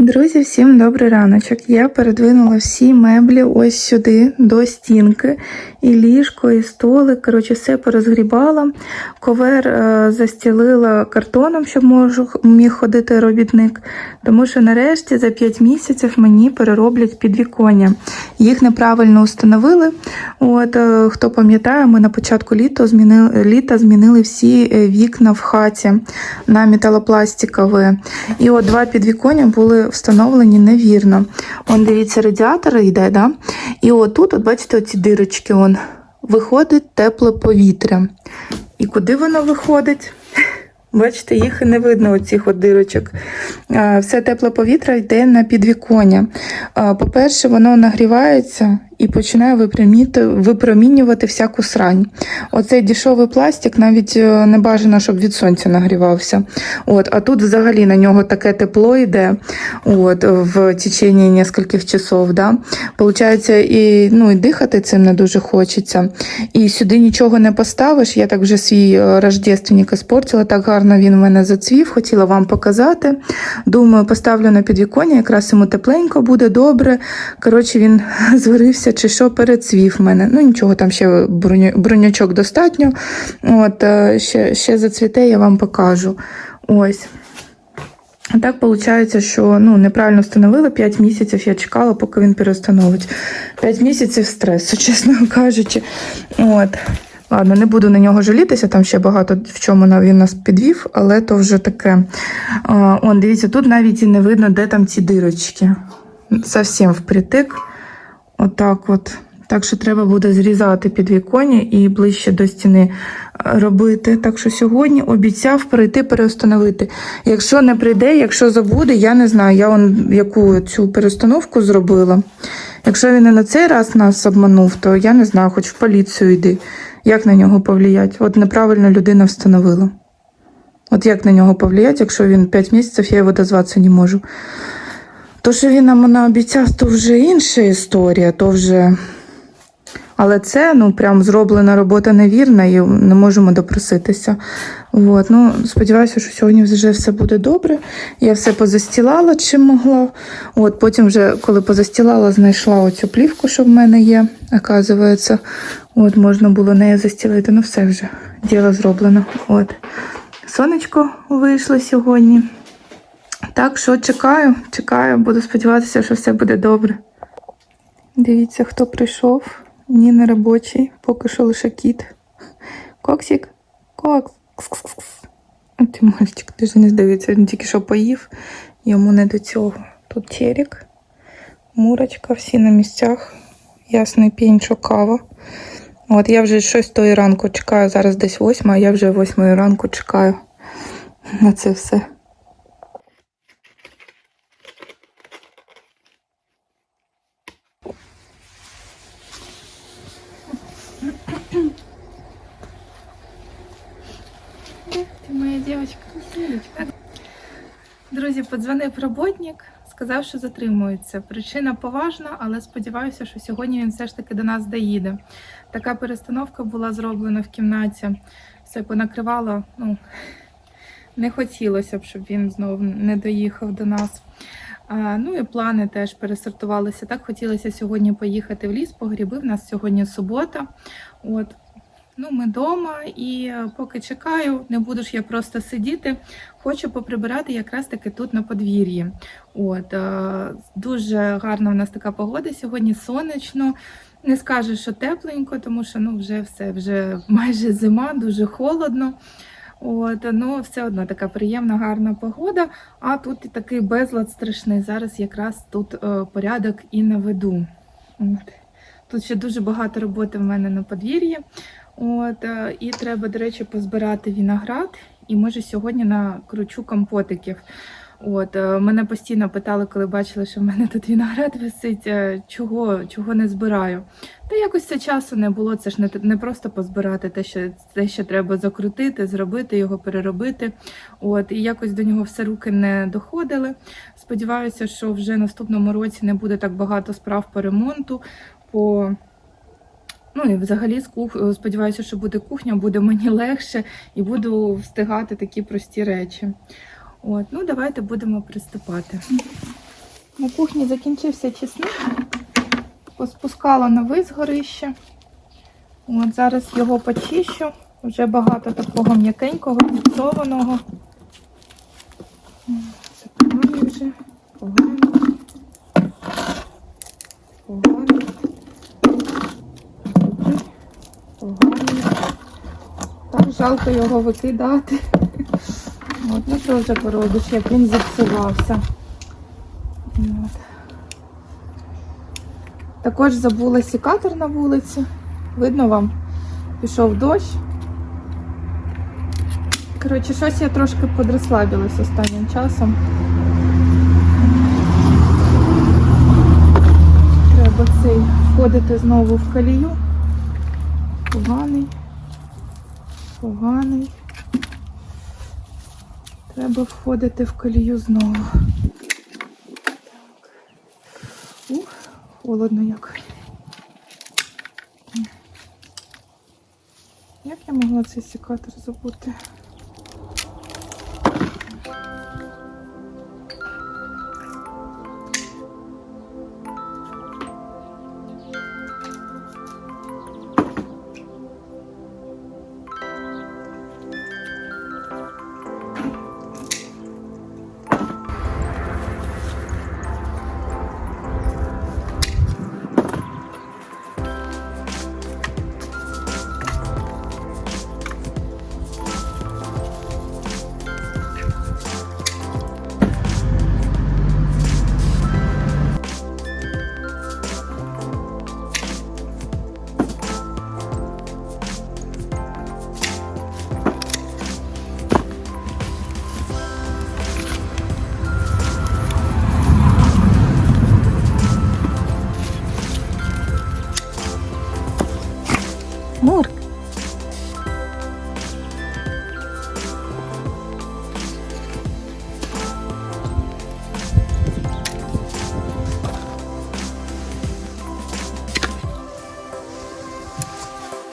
Друзі, всім добрий раночок. Я передвинула всі меблі ось сюди, до стінки. І ліжко, і столик. Коротше, все порозгрібала. Ковер е, застілила картоном, щоб можу, міг ходити робітник. Тому що нарешті за 5 місяців мені перероблять підвіконня. Їх неправильно установили. От, е, хто пам'ятає, ми на початку літа змінили, літа змінили всі е, вікна в хаті на металопластикові. І от два підвіконня були встановлені невірно. Он, дивіться, радіатор йде, да? І отут, от бачите, оці дирочки, виходить тепле повітря. І куди воно виходить? Бачите, їх не видно, оцих от дирочок. Все тепле повітря йде на підвіконня. По-перше, воно нагрівається і починає випромінювати, всяку срань. Оцей дешевий пластик навіть е, не бажано, щоб від сонця нагрівався. От, а тут взагалі на нього таке тепло йде от, в течение нескольких часов. Да? Получається, і, ну, і дихати цим не дуже хочеться. І сюди нічого не поставиш. Я так вже свій е, рождественник іспортила, так гарно він в мене зацвів, хотіла вам показати. Думаю, поставлю на підвіконня, якраз йому тепленько буде добре. Коротше, він зварився чи що перецвів мене. Ну нічого, там ще бронячок достатньо. От, е, ще, ще зацвіте, я вам покажу. Ось. А так виходить, що ну, неправильно встановили 5 місяців. Я чекала, поки він перестановить. 5 місяців стресу, чесно кажучи. От. Ладно, не буду на нього жалітися, там ще багато в чому він нас підвів, але то вже таке. А, дивіться, тут навіть і не видно, де там ці дирочки. Совсем впритик. Отак от. Так що треба буде зрізати підвіконня і ближче до стіни е, робити. Так що сьогодні обіцяв прийти переустановити. Якщо не прийде, якщо забуде, я не знаю, я он яку цю перестановку зробила. Якщо він і на цей раз нас обманув, то я не знаю, хоч в поліцію йди. Як на нього повлиять? От неправильно людина встановила. От як на нього повлиять, якщо він 5 місяців, я його дозватися не можу. То, що він нам наобіцяв, то вже інша історія, то вже. Але це ну прям зроблена робота невірна і не можемо допроситися. От, ну, сподіваюся, що сьогодні вже все буде добре. Я все позастілала, чим могла. От, потім, вже, коли позастілала, знайшла оцю плівку, що в мене є, оказується. От, можна було нею застілити. Ну, все вже діло зроблено. От. Сонечко вийшло сьогодні. Так що чекаю, чекаю, буду сподіватися, що все буде добре. Дивіться, хто прийшов. Ні, не робочий, поки що лише кіт. Коксик, кокс. Ти мальчик, ти ж не здається, він тільки що поїв, йому не до цього. Тут терек, мурочка, всі на місцях. Ясний пінь, що кава. От я вже щось тої ранку чекаю, зараз десь восьма, а я вже восьмої ранку чекаю на це все. Ти моя дівчинка. Друзі, подзвонив роботник, сказав, що затримується. Причина поважна, але сподіваюся, що сьогодні він все ж таки до нас доїде. Така перестановка була зроблена в кімнаті. Все понакривало. Ну, не хотілося б, щоб він знову не доїхав до нас. А, ну і плани теж пересортувалися. Так хотілося сьогодні поїхати в ліс по гриби. В нас сьогодні субота. От. Ну, ми вдома, і е, поки чекаю, не буду ж я просто сидіти. Хочу поприбирати якраз таки тут на подвір'ї. От е, дуже гарна у нас така погода сьогодні, сонячно. Не скажу, що тепленько, тому що ну вже все, вже майже зима, дуже холодно. От, ну все одно така приємна, гарна погода. А тут і такий безлад страшний. Зараз якраз тут е, порядок і наведу. От. Тут ще дуже багато роботи в мене на подвір'ї. От, е, і треба, до речі, позбирати виноград. І може сьогодні накручу компотиків. От, е, мене постійно питали, коли бачили, що в мене тут виноград висить, е, чого, чого не збираю. Та якось це часу не було. Це ж не, не просто позбирати те, що те, що треба закрутити, зробити його, переробити. От, і якось до нього все руки не доходили. Сподіваюся, що вже наступному році не буде так багато справ по ремонту. по Ну і взагалі кух... сподіваюся, що буде кухня, буде мені легше і буду встигати такі прості речі. От, ну давайте будемо приступати. На кухні закінчився чесник. Поспускала новий з горища. От зараз його почищу. Вже багато такого м'якенького, фіксованого. Це вже. Поганий. Поганий. Добре. Поганий. Так жалко його викидати. От, ну що вже поробиш, як він зіпсувався. От. Також забула сікатор на вулиці. Видно вам? Пішов дощ. Коротше, щось я трошки подрозслабилась останнім часом. Треба цей входити знову в колію. Поганий. Поганий. Треба входити в колію знову. Ух, холодно як. Як я могла цей секатор забути?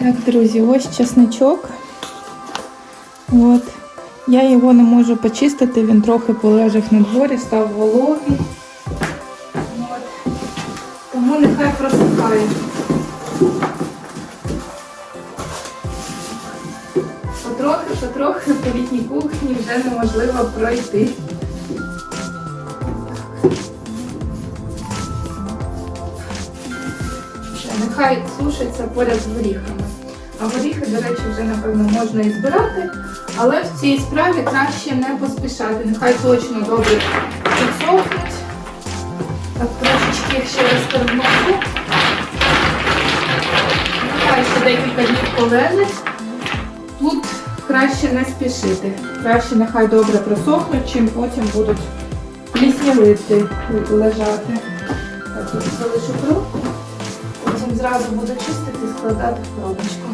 Так, друзі, ось чесничок. От. Я його не можу почистити, він трохи полежав на дворі, став вологий. От. Тому нехай просихає. Потрохи, потрохи по літній кухні вже неможливо пройти. Нехай сушиться поряд з горіхами. Горіхи, до речі, вже напевно можна і збирати, але в цій справі краще не поспішати. Нехай точно добре підсохнуть. Так, трошечки їх ще раз перемогу. Нехай ще декілька днів полежать. Тут краще не спішити. Краще нехай добре просохнуть, чим потім будуть пліснявити лежати. Так, тут залишу пробку. Потім зразу буду чистити і складати в пробочку.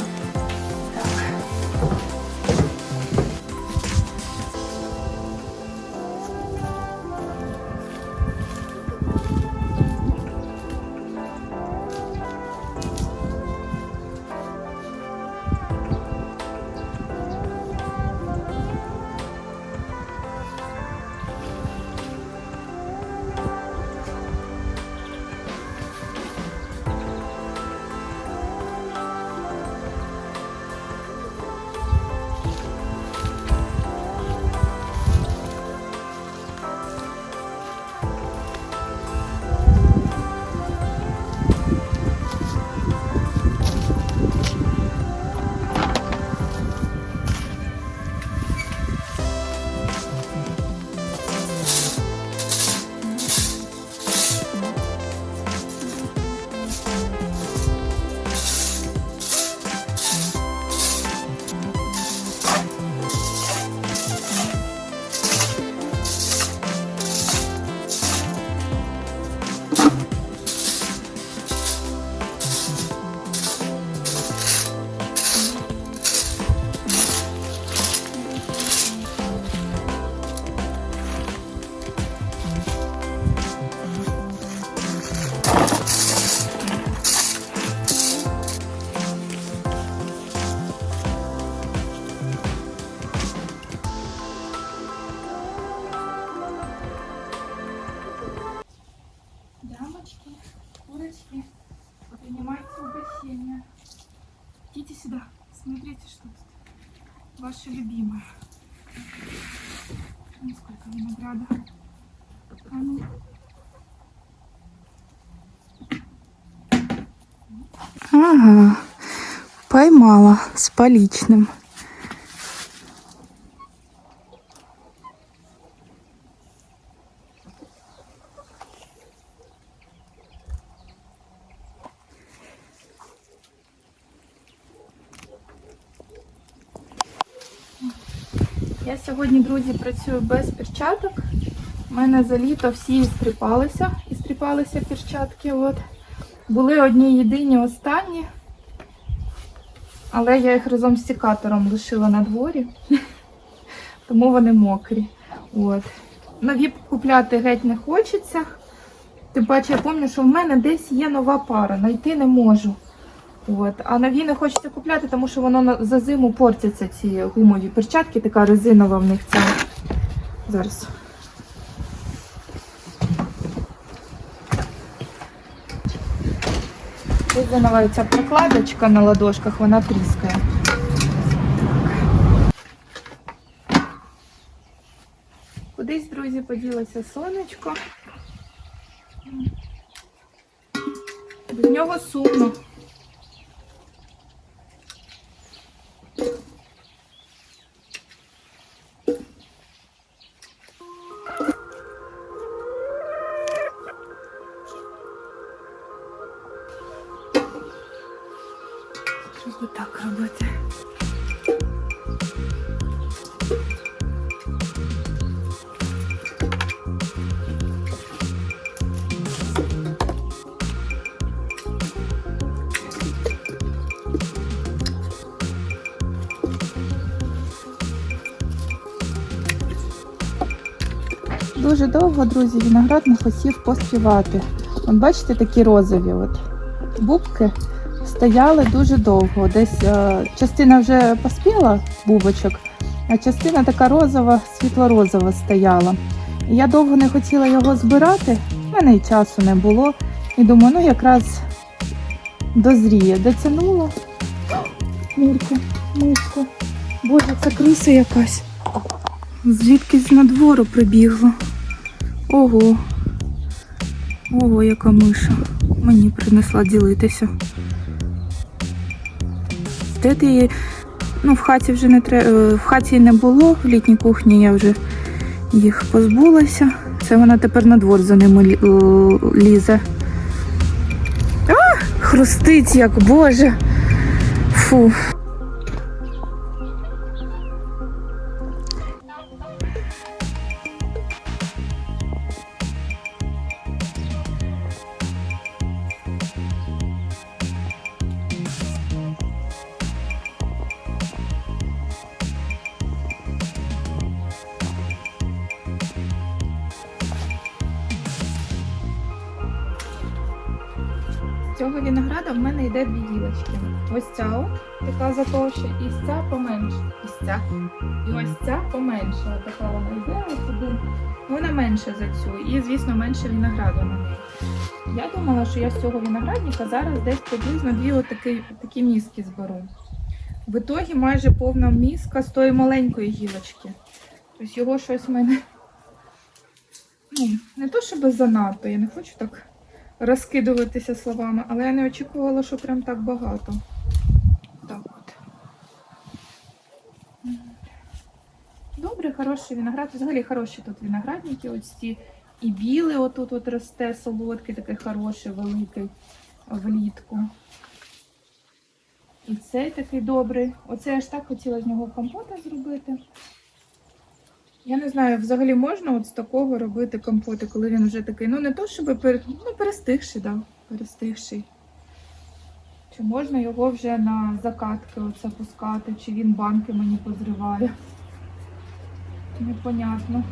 Поймала с поличным. Я сьогодні, друзі, працюю без перчаток. У мене за літо всі істріпалися, істріпалися перчатки. От. Були одні єдині останні, але я їх разом з секатором лишила на дворі, тому вони мокрі. От. Нові купляти геть не хочеться. Тим паче, я пам'ятаю, що в мене десь є нова пара, знайти не можу. От. А нові не хочеться купляти, тому що воно за зиму портяться ці гумові перчатки, така резинова в них ця. Зараз. Резинова ця прокладочка на ладошках, вона тріскає. Кудись, друзі, поділося сонечко. Без нього сумно. Дуже довго, друзі, виноград не хотів поспівати. От бачите, такі розові от бубки стояли дуже довго. Десь е, частина вже поспіла бубочок, а частина така розова, світло-розова стояла. І я довго не хотіла його збирати, в мене і часу не було. І думаю, ну якраз дозріє. Дотягнула. Мурка, мишка. Боже, це криса якась. Звідки з надвору прибігла. Ого. Ого, яка миша. Мені принесла ділитися. Де ти її? Ну, в хаті вже не треба. В хаті не було, в літній кухні я вже їх позбулася. Це вона тепер на двор за ними лізе. А! Хрустить як, боже. Фу. Цього винограда в мене йде дві гілочки. Ось ця о, така затовща, і ця поменше. Ось ця. І ось ця поменша. Така вона йде ось Вона менша за цю. І, звісно, менше винограду на неї. Я думала, що я з цього виноградника зараз десь приблизно дві отакі, такі мізки зберу. В ітогі майже повна мізка з тої маленької гілочки. Тобто його щось в мене. Ну, не то, щоб занадто, я не хочу так розкидуватися словами, але я не очікувала, що прям так багато. Так от. Добре, хороший виноград. Взагалі хороші тут виноградники. Ось ці і білий отут от росте, солодкий, такий хороший, великий влітку. І цей такий добрий. Оце я ж так хотіла з нього компота зробити. Я не знаю, взагалі можна от з такого робити компоти, коли він вже такий, ну не то, щоб пер... ну, перестигший, да, перестигший. Чи можна його вже на закатки оце пускати, чи він банки мені позриває? Непонятно.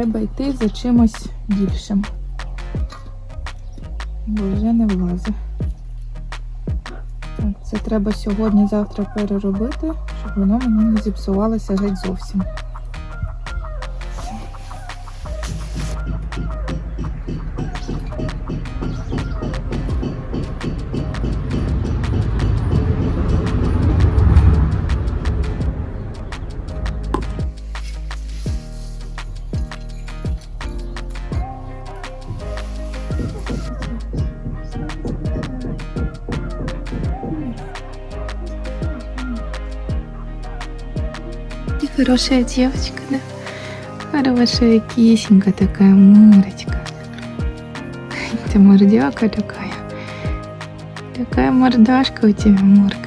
Треба йти за чимось більшим. бо вже не влазить. Це треба сьогодні-завтра переробити, щоб воно мені не зіпсувалося геть зовсім. Хорошая девочка, да? Хорошая кисенька такая, мордочка. Ты мордяка такая. Такая мордашка у тебя, морка.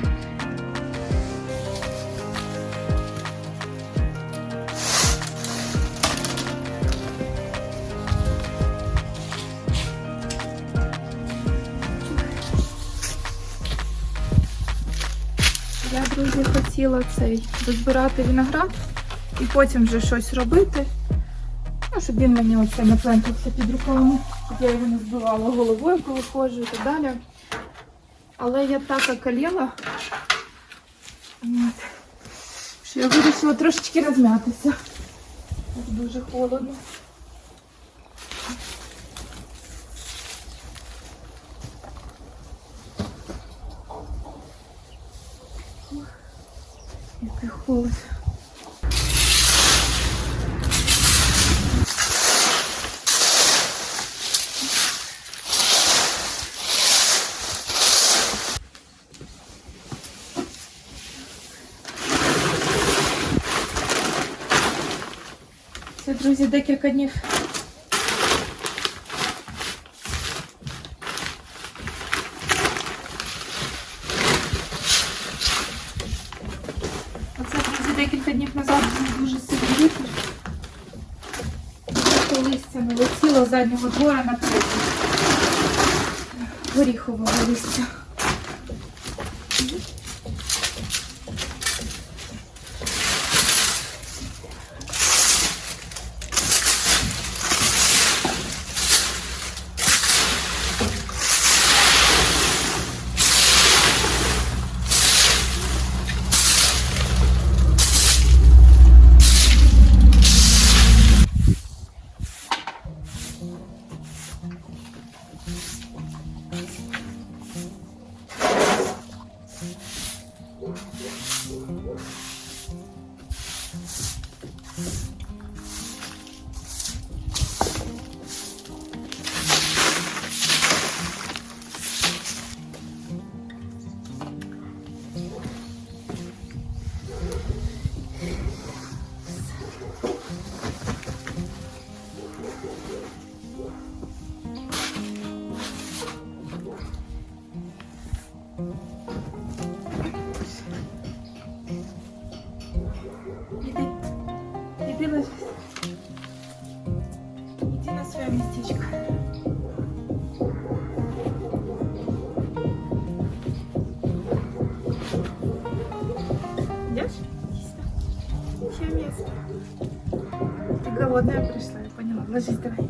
Я, друзі, хотіла цей дозбирати виноград і потім вже щось робити. Ну, щоб він мені оце не плентався під руками, щоб я його не збивала головою, коли ходжу і так далі. Але я так околіла, що я вирішила трошечки розм'ятися. Дуже холодно. Який холод. Друзі, декілька днів. Оце, друзі, декілька днів назад був дуже сильний вітер. Це листя налетіло з заднього двора на. Горіхового листя. Голодная пришла, я поняла. Ложись давай.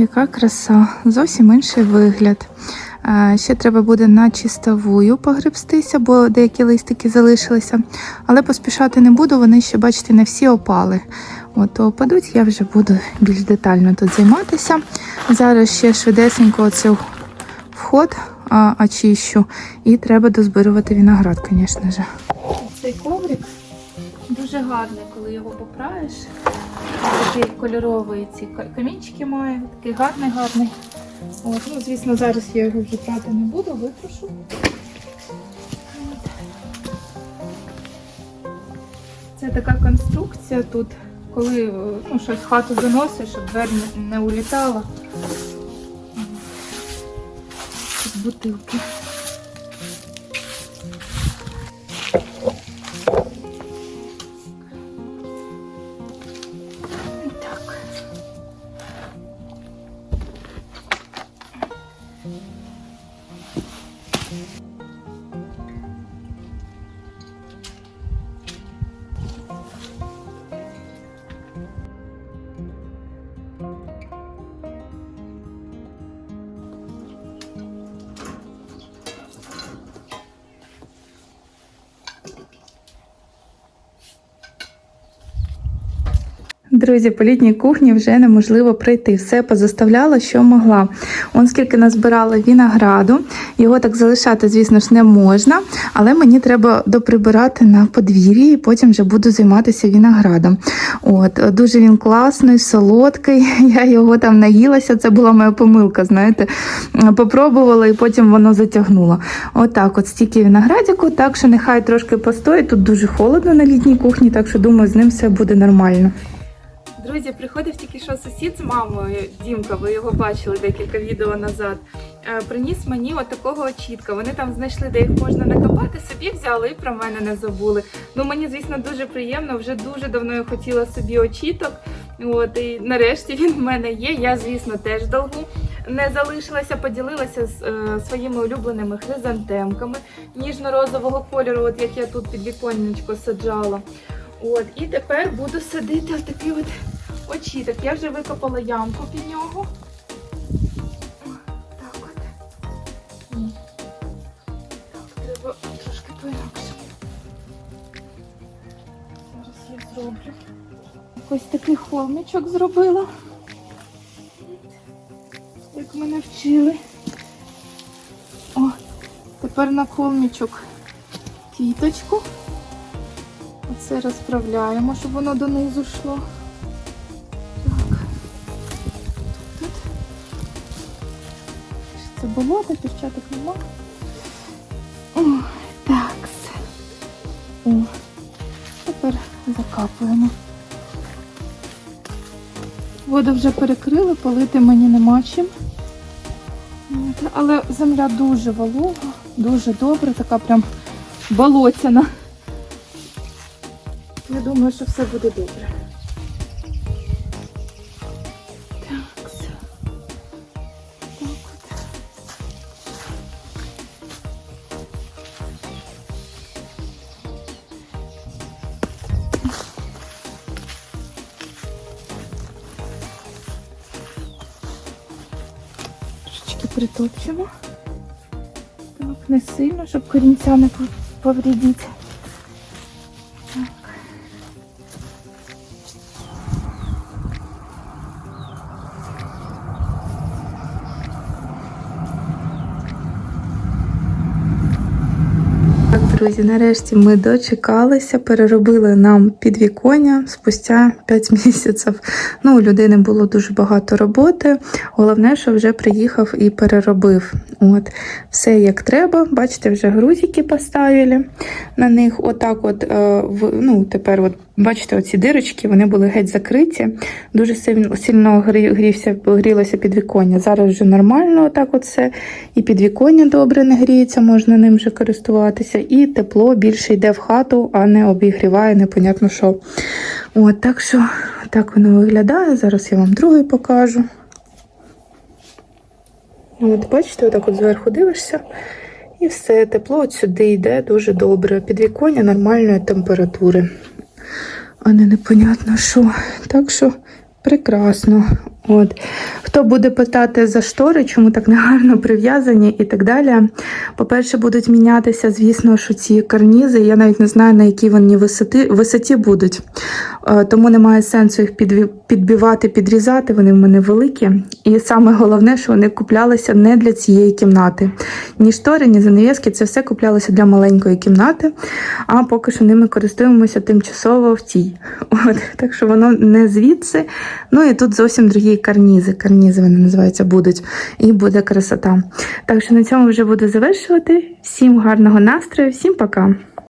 Яка краса, зовсім інший вигляд. Ще треба буде на чистовую погребстися, бо деякі листики залишилися. Але поспішати не буду, вони ще, бачите, не всі опали. От, опадуть, я вже буду більш детально тут займатися. Зараз ще швидесенько оцю вход очищу, і треба дозбирувати виноград, звісно. Цей коврик дуже гарний, коли його поправиш. Такий кольоровий ці камінчики має, такий гарний, гарний. От, ну, звісно, зараз я його вже прати не буду, випрошу. Це така конструкція тут, коли е, ну, щось в хату заносиш, щоб двері не- улітала. Бутилки. Друзі, по літній кухні вже неможливо пройти. Все позаставляла, що могла. Он скільки назбирала винограду. Його так залишати, звісно ж, не можна, але мені треба доприбирати на подвір'ї і потім вже буду займатися виноградом. От, дуже він класний, солодкий. Я його там наїлася. Це була моя помилка, знаєте. Попробувала і потім воно затягнуло. Отак, от стільки виноградику, так що нехай трошки постоїть. Тут дуже холодно на літній кухні, так що думаю, з ним все буде нормально. Друзі, приходив тільки що сусід з мамою Дімка, ви його бачили декілька відео назад. е, Приніс мені от такого очітка. Вони там знайшли, де їх можна накопати, собі взяли і про мене не забули. Ну мені, звісно, дуже приємно. Вже дуже давно я хотіла собі очіток. От і нарешті він в мене є. Я, звісно, теж в долгу не залишилася, поділилася з е, своїми улюбленими хризантемками ніжно-розового кольору, от як я тут під віконечко саджала. От, і тепер буду садити ось такий от очіток. Я вже викопала ямку під нього. Так от. Ні. Так, треба трошки по-інакше. Зараз я зроблю. Ось такий холмичок зробила. Як мене вчили. О, тепер на холмичок квіточку. Оце розправляємо, щоб воно донизу йшло. Так. Тут. Це болото, перчаток нема. Так. О, тепер закапуємо. Воду вже перекрили, полити мені нема чим. Але земля дуже волога, дуже добра, така прям болотяна. Я думаю, що все буде добре. Так. все. Так от. Трошечки притопчемо. Так, не сильно, щоб корінця не пов- повредити. Друзі, нарешті ми дочекалися, переробили нам підвіконня спустя 5 місяців. Ну, у людини було дуже багато роботи. Головне, що вже приїхав і переробив. От, все як треба. Бачите, вже грузики поставили на них. Отак, от, е, ну, тепер, от, бачите, оці дирочки, вони були геть закриті. Дуже сильно, грівся, грілося підвіконня. Зараз вже нормально, отак от все. І підвіконня добре не гріється, можна ним вже користуватися. І тепло більше йде в хату, а не обігріває, непонятно що. От, так що так воно виглядає. Зараз я вам другий покажу. От, бачите, отак от зверху дивишся. І все, тепло от сюди йде дуже добре. Підвіконня нормальної температури. А не непонятно що. Так що прекрасно. От. Хто буде питати за штори, чому так негарно прив'язані і так далі. По-перше, будуть мінятися, звісно, що ці карнізи. Я навіть не знаю, на якій вони висоти, висоті будуть. Е, Тому немає сенсу їх підбивати, підрізати. Вони в мене великі. І саме головне, що вони куплялися не для цієї кімнати. Ні штори, ні занавіски, це все куплялося для маленької кімнати. А поки що ними користуємося тимчасово в тій. От, так що воно не звідси. Ну і тут зовсім другі карнізи. Карнізи вони називаються будуть. І буде красота. Так що на цьому вже буду завершувати. Всім гарного настрою, всім пока!